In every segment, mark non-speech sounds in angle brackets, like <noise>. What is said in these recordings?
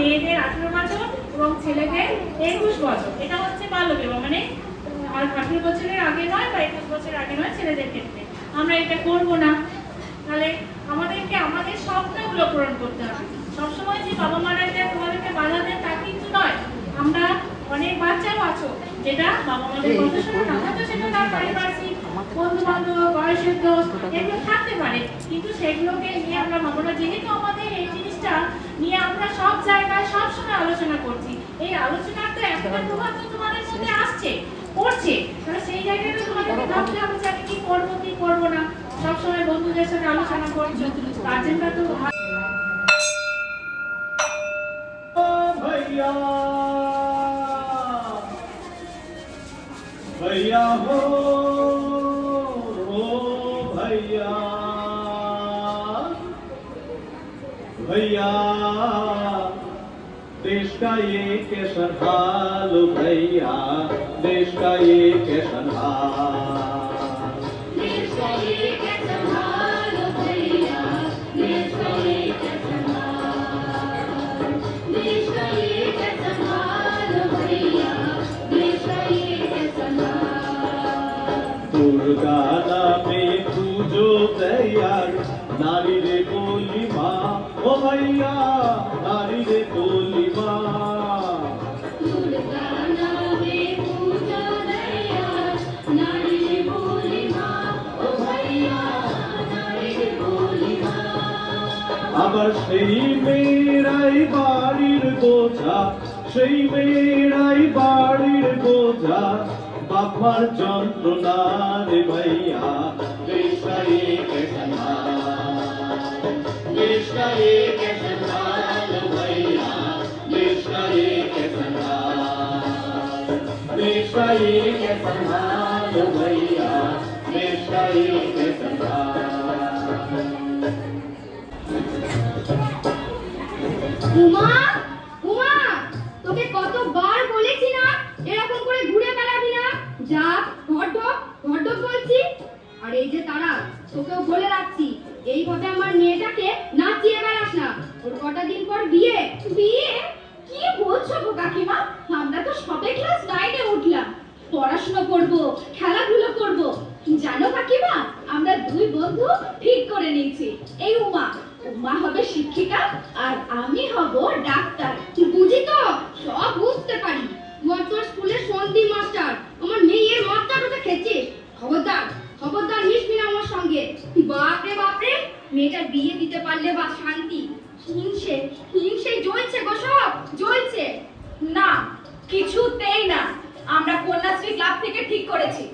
মেয়েদের আঠেরো বছর এবং ছেলেদের একুশ বছর। এটা হচ্ছে বাল্য বিবাহ মানে আঠেরো বছরের আগে নয় বা একুশ বছরের আগে নয় ছেলেদের ক্ষেত্রে। আমরা এটা করব না। তাহলে আমাদেরকে, আমাদের স্বপ্নগুলো পূরণ করতে হবে। সবসময় যে বাবা মারা যে তোমাদেরকে বাধা দেন তা কিন্তু নয়। আমরা অনেক বাচ্চাও আছো, যেটা বাবা মাদের কথা শোনো না। হয়তো সেটা তার পারিপার্শ্বিক বন্ধু বান্ধব বয়সের দোষ এগুলো থাকতে পারে কিন্তু সেগুলোকে নিয়ে আমরা ভাবো না যেহেতু আমাদের এই জিনিসটা নিয়ে আমরা সব জায়গায় সব সময় আলোচনা করছি এই আলোচনার তো একটা প্রভাব তো তোমাদের মধ্যে আসছে করছে তাহলে সেই জায়গাটা তোমাদেরকে ভাবতে হবে যে আমি কি করবো কি করবো না সবসময় বন্ধুদের সাথে আলোচনা করছো গার্জেনরা তো भैया भैया हो भैया देश का ये कैसन हाल भैया देश का ये कैसन हाल বোঝা সেই মেয়েরাই বাড়ির বোঝা বাবার যন্ত্রণা রে ভাইয়া দেশাই কেসনা দেশাই কেসনা ভাইয়া দেশাই কেসনা দেশাই কেসনা ভাইয়া দেশাই কেসনা উমা উমা যা ঘর ঢোক বলছি। আর এই যে তারা, তোকেও বলে রাখছি এইভাবে আমার মেয়েটাকে না নাচিয়ে বেড়াস না। ওর কটা দিন পর বিয়ে। বাপরে বাপরে, মেয়েটার বিয়ে দিতে পারলে বা শান্তি। হিংসে হিংসে জ্বলছে গো সব, জ্বলছে। না, কিছুতেই না। আমরা কন্যাশ্রী ক্লাব থেকে ঠিক করেছি।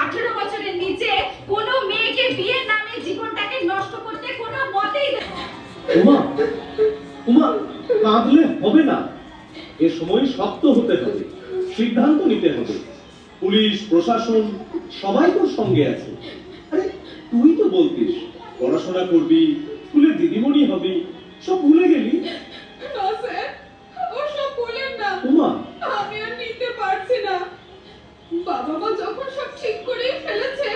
আঠেরো বছরের নিচে কোনো মেয়েকে বিয়ের নামে জীবনটাকে নষ্ট করতে কোনো মতেই উমা উমা, কাঁদলে হবে না। এ সময় শক্ত হতে হবে, সিদ্ধান্ত নিতে হবে। পুলিশ, প্রশাসন, সবাই তোর সঙ্গে আছে। তুই তো বলতিস পড়াশোনা করবি স্কুলে দিদিমণি হবি সব ভুলে গেলি? না স্যার ওসব বলেন না। উমা। আমি আর নিতে পারছি না। বাবা মা যখন সব ঠিক করে ফেলেছে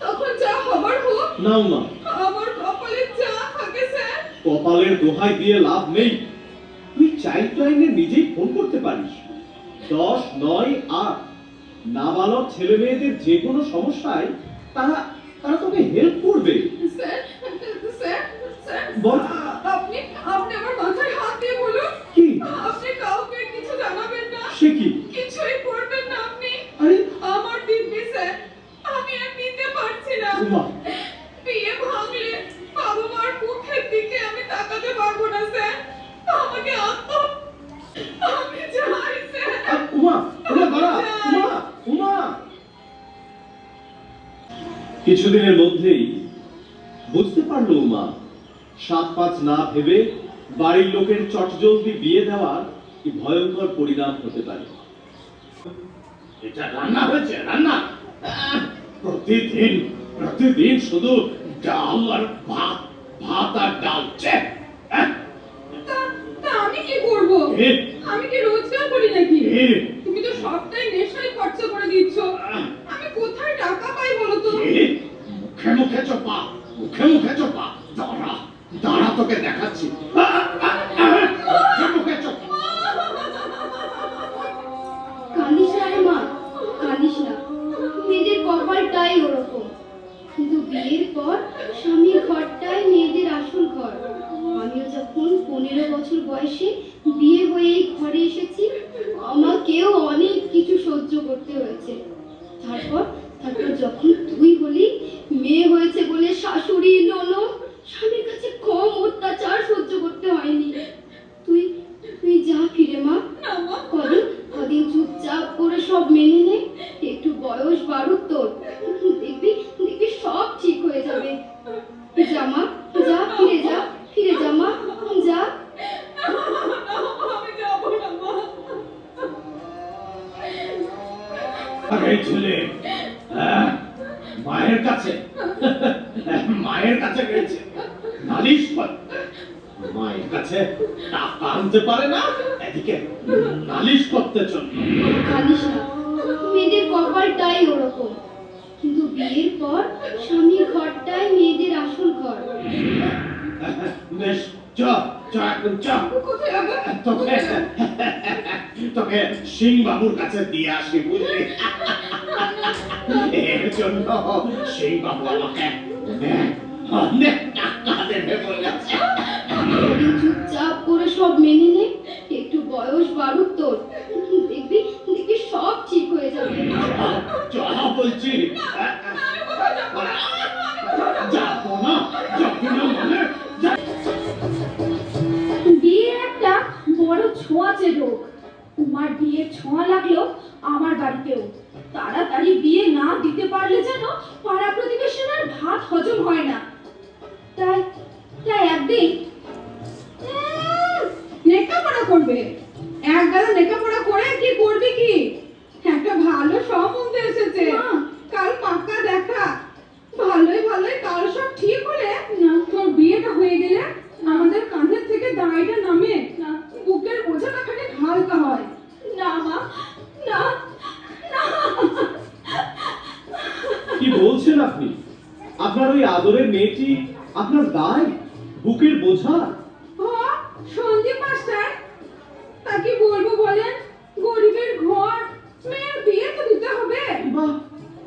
তখন যা হবার হোক না উমা। আমার কপালে যা থাকে স্যার। কপালের দোহাই দিয়ে লাভ নেই। তুই চাইল্ড লাইনে নিজেই ফোন করতে পারিস। দশ নয় আট। নাবালক ছেলে মেয়েদের যে কোনো সমস্যায় তারা তারা তোকে হেল্প করবে স্যার স্যার স্যার বল আপনি আপনি আমার মাথায় হাত দিয়ে বলুন কি আপনি কাউকে কিছু জানাবেন না সে কি? কিছুই করবেন না আপনি। আরে! আমার দিব্যি স্যার আমি আর নিতে পারছি না। বিয়ে ভাঙলে বাবা মার মুখের দিকে আমি তাকাতে পারব না স্যার। আমাকে আত্ম আমি চাই স্যার। উমা! উমা দাঁড়া! উমা! উমা! কিছুদিনের মধ্যেই বুঝতে পারল উমা সাত পাঁচ না ভেবে বাড়ির লোকের চটজলদি বিয়ে দেওয়ার কি ভয়ঙ্কর পরিণাম হতে পারে? এটা রান্না হয়েছে রান্না। প্রতিদিন প্রতিদিন শুধু ডাল আর ভাত ভাত আর ডাল তা আমি কি করব? আমি কি রোজগার করি নাকি? তুমি তো সবটাই নেশায় খরচা করে দিচ্ছ। আমি কোথায় টাকা পাই বলো তো? মুখে মুখে চোপা মুখে মুখে চোপা। দাঁড়া দাঁড়া তোকে দেখাচ্ছি। বয়সে বিয়ে হয়ে ঘরে এসেছি। আমাকেও অনেক কিছু সহ্য করতে হয়েছে। তারপর তারপর যখন তুই বলি মেয়ে হয়েছে বলে শাশুড়ি ননদ, স্বামীর কাছে কম অত্যাচার সহ্য করতে হয়নি। আরে ছেলে মায়ের কাছে মায়ের কাছে গেছে নালিশ করে। মায়ের কাছে টাকা আনতে পারে না এদিকে নালিশ করতে চলল কাঁদিস মেয়েদের কপালটাই ওরকম। কিন্তু বিয়ের পর স্বামীর ঘরটাই মেয়েদের আসল ঘর। বেশ চ চ এখন চ। তোকে তোকে সিং বাবুর কাছে দিয়ে আসি বুঝলি? এর জন্য সিং বাবু আমাকে অনেক টাকা দেবে বলেছে। চুপচাপ করে সব মেনে নে একটু বয়স বাড়ুক তোর। দেখবি দেখবি সব ঠিক হয়ে যাবে। চ বলছি তোমার বিয়ের ছোঁয়া লাগল আমার বাড়িতেও। তাড়াতাড়ি বিয়ে না দিতে পারলে যেন পাড়া প্রতিবেশীর ভাত হজম হয় না। তাই তাই একদিন করবে।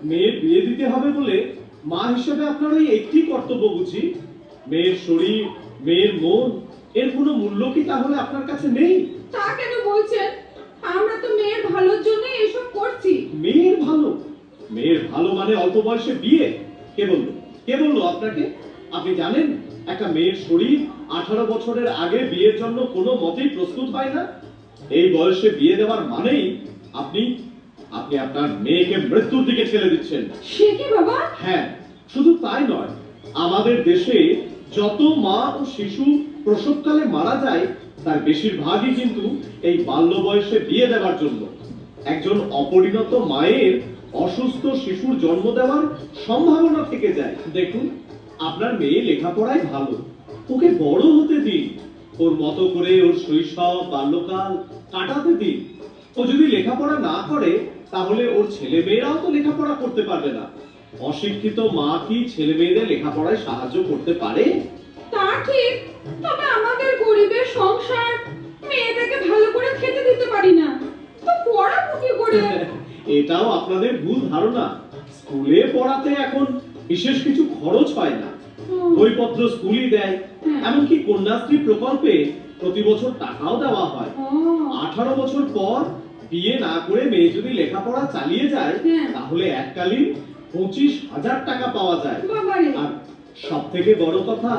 মেয়ের বিয়ে দিতে হবে বলে মা হিসেবে আপনার ওই একটি কর্তব্য বুঝি। মেয়ের শরীর মেয়ের মন এর কোনো মূল্য কি তাহলে আপনার কাছে নেই? তা কেন বলছেন? আমরা তো মেয়ের ভালোর জন্য এসব করছি। মেয়ের ভালো? মেয়ের ভালো মানে অল্প বয়সে বিয়ে? কে বলল? কে বলল আপনাকে? আপনি জানেন একটা মেয়ের শরীর আঠারো বছরের আগে বিয়ের জন্য কোনো মতেই প্রস্তুত হয় না। এই বয়সে বিয়ে দেওয়ার মানেই আপনি আপনি আপনার মেয়েকে মৃত্যুর দিকে ঠেলে দিচ্ছেন। সে কি বাবা? হ্যাঁ শুধু তাই নয় আমাদের দেশে যত মা ও শিশু প্রসবকালে মারা যায় তার বেশিরভাগই কিন্তু এই বাল্য বয়সে বিয়ে দেওয়ার জন্য। একজন অপরিণত মায়ের অসুস্থ শিশুর জন্ম দেওয়ার সম্ভাবনা থেকে যায়। দেখুন আপনার মেয়ে লেখাপড়ায় ভালো ওকে বড় হতে দিন ওর মতো করে ওর শৈশব বাল্যকাল কাটাতে দিন। ও যদি লেখাপড়া না করে তাহলে ওর ছেলে মেয়েরাও তো লেখাপড়া করতে পারবে না। অশিক্ষিত মা কি ছেলে মেয়েদের লেখাপড়ায় সাহায্য করতে পারে? তা ঠিক তবে আমাদের গরিবের সংসার মেয়েটাকে ভালো করে খেতে দিতে পারি না। তো পড়াবো কি করে? <laughs> এটাও আপনাদের ভুল ধারণা। স্কুলে পড়াতে এখন বিশেষ কিছু খরচ হয় না। বইপত্র স্কুলই দেয়। হ্যাঁ। এমনকি কন্যাশ্রী প্রকল্পে প্রতি বছর টাকাও দেওয়া হয়। আঠারো বছর পর বিয়ে না করে মেয়ে যদি লেখাপড়া চালিয়ে যায় হ্যাঁ। তাহলে এককালীন পঁচিশ হাজার টাকা পাওয়া যায়। আর সব থেকে বড় কথা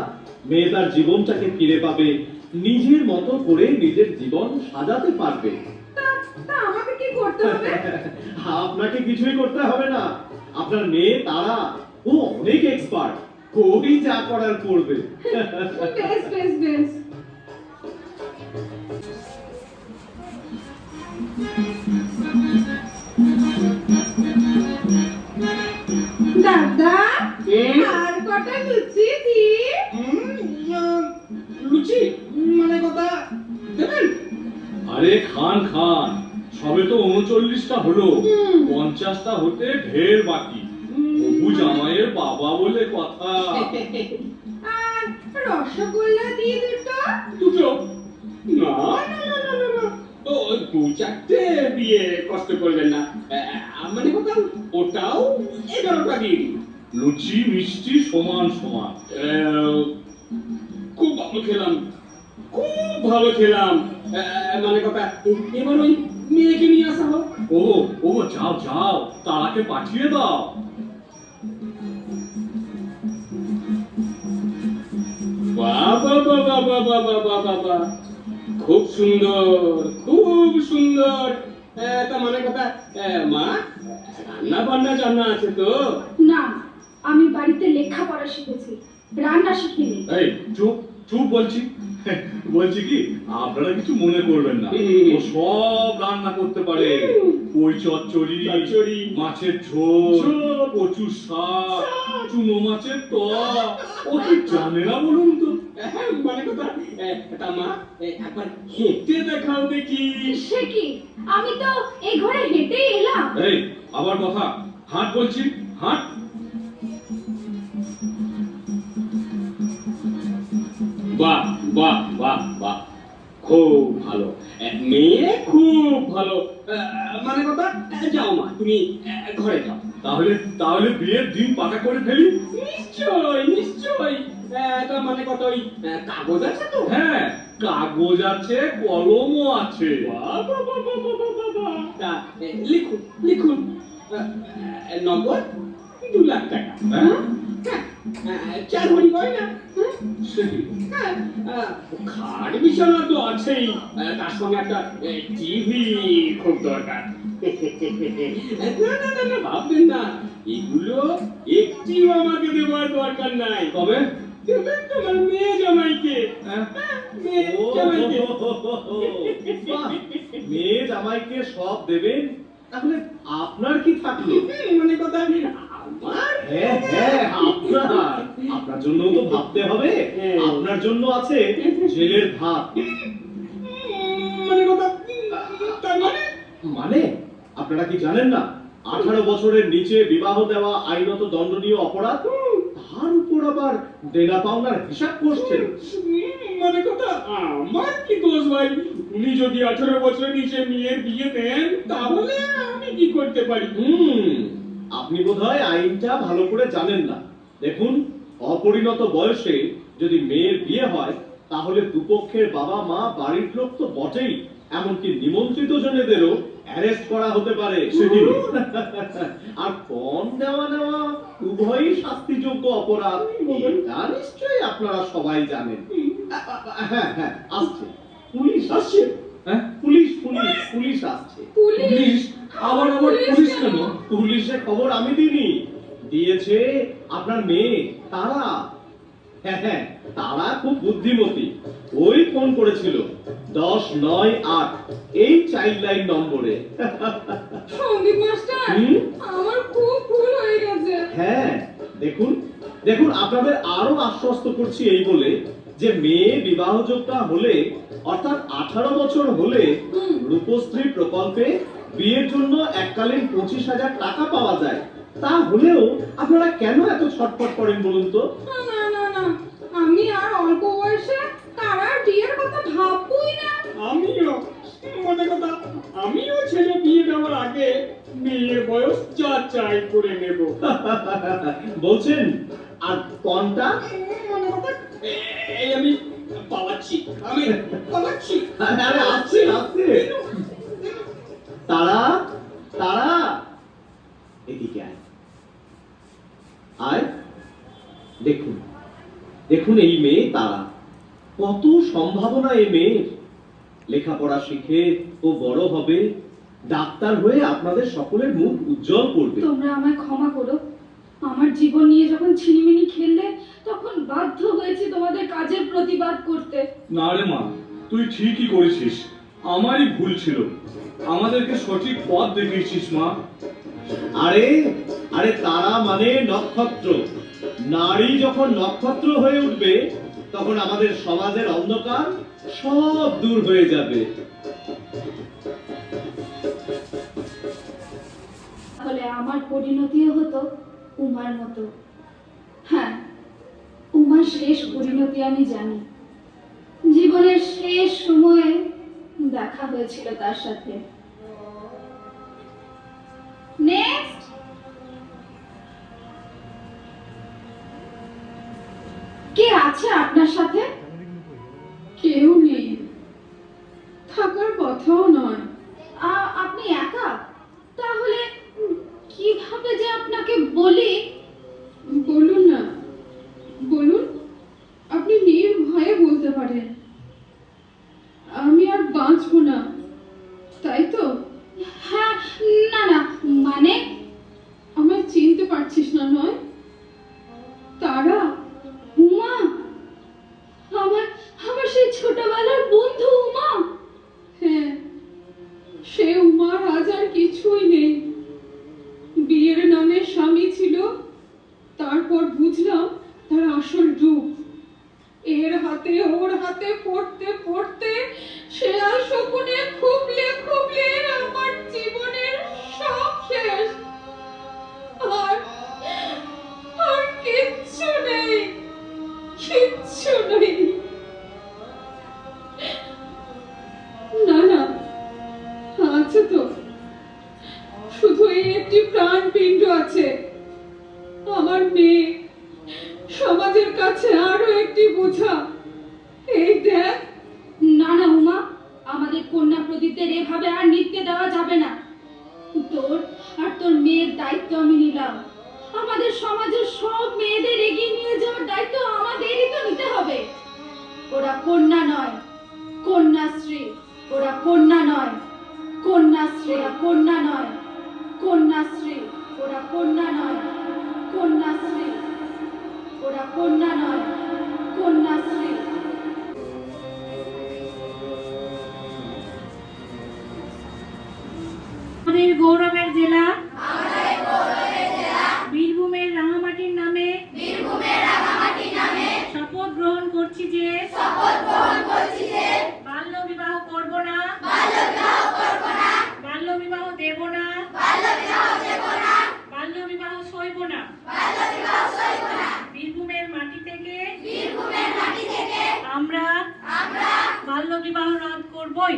মেয়ে তার জীবনটাকে ফিরে পাবে নিজের মতো করে নিজের জীবন সাজাতে পারবে। <laughs> আপনাকে কিছুই করতে হবে না। আপনার মেয়ে তারা ও অনেক এক্সপার্ট ওই যা করার করবে। <laughs> বেশ বেশ বেশ। দাদা আর কটা লুচি দি? লুচি মানে কথা দেবেন? আরে খান খান সবে তো উনচল্লিশটা হলো। পঞ্চাশটা হতে ঢের বাকি। হবু জামাইয়ের বাবা বলে কথা। রসগোল্লা দিয়ে দুটো? দুটো? না না না না। দু চারটে দিয়ে কষ্ট করবেন না। মানে কথা ওটাও এগারোটা দিন। লুচি মিষ্টি সমান সমান। খুব ভালো খেলাম। খুব ভালো খেলাম। মানে কথা এবার ওই মেয়েকে নিয়ে আসা হোক। ও ও যাও যাও তারাকে পাঠিয়ে দাও। বাবা বাবা বাবা বাবা বাবা সুন্দর খুব সুন্দর। তা মানে কথা মা রান্না বান্না জানা আছে তো? না আমি বাড়িতে লেখাপড়া শিখেছি রান্না শিখিনি। এই চুপ চুপ বলছি। বলছি কি আপনারা কিছু মনে করবেন না। ও সব রান্না করতে পারে। ওই চচ্চড়ি চচ্চড়ি, মাছের ঝোল কচু শাক। চুনো মাছের টক। ও কি জানে না বলুন তো? <laughs> মানে কথা তা মা একবার হেঁটে দেখাও দেখি। সে কি? আমি তো এই ঘরে হেঁটেই এলাম। এই আবার কথা। হাট বলছি হাট। বাহ বাহ বাহ বাহ। খুব ভালো। মেয়ে খুব ভালো। মানে কথা যাও মা তুমি ঘরে যাও। তাহলে তাহলে বিয়ের দিন পাকা করে ফেলি? নিশ্চয় নিশ্চয় আহ, তা মানে কথা ওই কাগজ আছে তো? হ্যাঁ। কাগজ আছে কলমও আছে। লিখুন লিখুন। নগদ দু লাখ টাকা। হ্যাঁ। হ্যাঁ, চার ভরি গয়না। হ্যাঁ? হ্যাঁ, খাট বিছানা তো আছেই। তার সঙ্গে একটা টিভি খুব দরকার। না না না না ভাববেন না। এগুলো একটিও আমাকে দেওয়ার দরকার নাই। তবে হ্যাঁ? হ্যাঁ, সব দেবেন? তাহলে আপনার কি থাকল? মানে কথা আমার হ্যাঁ হ্যাঁ আপনার জন্য তো ভাবতে হবে। আপনার জন্য আছে জেলের ভাত মানে মানে মানে আপনারা কি জানেন না আঠারো বছরের নিচে বিবাহ দেওয়া আইনত দণ্ডনীয় অপরাধ তার উপর আবার দেনা পাওনার হিসাব করছেন। মানে কথা আমার কি দোষ ভাই? উনি যদি আঠারো বছরের নিচে মেয়ের বিয়ে দেন তাহলে আমি কি করতে পারি? হুম আপনি বোধহয় আইনটা ভালো করে জানেন না। দেখুন অপরিণত বয়সে যদি মেয়ের বিয়ে হয় তাহলে দুপক্ষের বাবা মা বাড়ির লোক তো বটেই। এমনকি নিমন্ত্রিত জনেদেরও অ্যারেস্ট করা হতে পারে। আর পণ দেওয়া নেওয়া উভয়ই শাস্তিযোগ্য অপরাধ। এটা নিশ্চয়ই আপনারা সবাই জানেন। হ্যাঁ হ্যাঁ আসছে। পুলিশ আসছে। হ্যাঁ? পুলিশ পুলিশ পুলিশ আসছে। পুলিশ? আবার আবার পুলিশ কেন? পুলিশে খবর আমি দিইনি। দিয়েছে আপনার মেয়ে তারা। হ্যাঁ হ্যাঁ তারা খুব বুদ্ধিমতী। ওই ফোন করেছিল দশ নয় আট। এই চাইল্ড লাইন নম্বরে। সন্দীপ মাস্টার আমার খুব ভুল হয়ে গেছে হ্যাঁ দেখুন দেখুন আপনাদের আরও আশ্বস্ত করছি এই বলে যে মেয়ে বিবাহযোগ্যা হলে অর্থাৎ আঠারো বছর হলে রূপশ্রী প্রকল্পে বিয়ের জন্য এককালীন পঁচিশ হাজার টাকা পাওয়া যায়। তা হলেও আপনারা কেন এত ছটফট করেন বলুন তো? না না না আমি আর অল্প বয়সে তারা বিয়ের কথা ভাববই না। আমিও। মানে কথা আমিও ছেলে বিয়ে দেওয়ার আগে মেয়ের বয়স যাচাই করে নেব। বলছেন আর পণটা মানে কথা এই আমি পালাচ্ছি আমি পালাচ্ছি। আরে আসছে আসছে। তারা তারা এদিকে আয়। আয় দেখুন দেখুন এই মেয়ে তারা। কত সম্ভাবনা এই মেয়ের। লেখাপড়া শিখে ও বড় হবে ডাক্তার হয়ে আপনাদের সকলের মুখ উজ্জ্বল করবে। তোমরা আমায় ক্ষমা করো। আমার জীবন নিয়ে যখন ছিনিমিনি খেললে তখন বাধ্য হয়েছি তোমাদের কাজের প্রতিবাদ করতে। না রে মা তুই ঠিকই করেছিস। আমারই ভুল ছিল। আমাদেরকে সঠিক পথ দেখিয়েছিস মা। আরে আরে তারা মানে নক্ষত্র। নারী যখন নক্ষত্র হয়ে উঠবে তখন আমাদের সমাজের অন্ধকার সব দূর হয়ে যাবে। তাহলে আমার পরিণতিও হতো উমার মতো। হ্যাঁ উমার শেষ পরিণতি আমি জানি। জীবনের শেষ সময়ে দেখা হয়েছিল তার সাথে। কে আছে আপনার সাথে? কিচ্ছু নেই না ওরা বিবাহ রদ করবই।